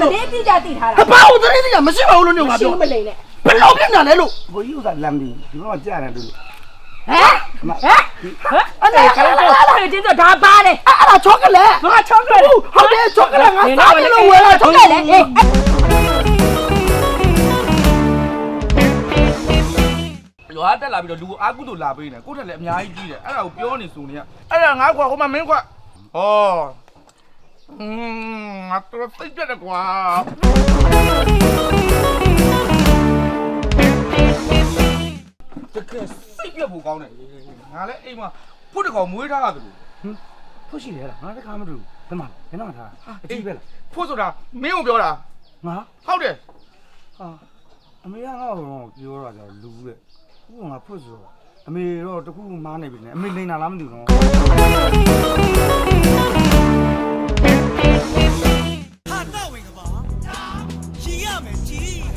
တလေးတိကြတိထားတာအဘာကိုတရေကြီးမရှိပါဘူးလို့ညငါရှပြောင်းမလိမ့်နဲ့ဘယ်လောက်ပြန်ညာလဲလို့ဘိုးကြီးဥစ္စာလမ်းပြီးဒီမှာကြားနေတယ်လို့ဟမ်ဟမ်ဟမ်အဲ့ဒါကလည်းအဲ့ဒါတင်းတော့ဒါပါတယ်အဲ့ဒါချောကလက်ငါချောကလက်ဟုတ်တယ်ချောကလက်ငါစားတယ်လို့ဝယ်လာချောကလက်လေအေးရွာတက်လာပြီးတော့လူကိုအာကုသို့လာပေးနေကိုယ့်ထက်လည်းအများကြီးကြီးတယ်အဲ့ဒါကိုပြောနေစုံနေရအဲ့ဒါငါကွာဟိုမှာမင်းကွာဩ อืมငါတော့သိပြတယ်ကွာတကယ်စိတ်ပြတ်ဖို့ကောင်းတယ်ငါလည်းအိမ်မှာဖုတ်တကောင်မွေးထားရတယ်လို့ဟုတ်ရှိတယ်လားငါတခါမတူဘယ်မှာဘယ်မှာထားအကြည့်ပဲလားဖို့ဆိုတာမင်းကိုပြောတာငါဟုတ်တယ်ဟာအမေကငါ့ကိုတော့ပြောတာကြာလူတဲ့ခုကငါဖွတ်ဆိုတော့အမေတော့တခုမားနေပြီနဲ့အမေလိန်တာလားမသိဘူးနော် coming, G.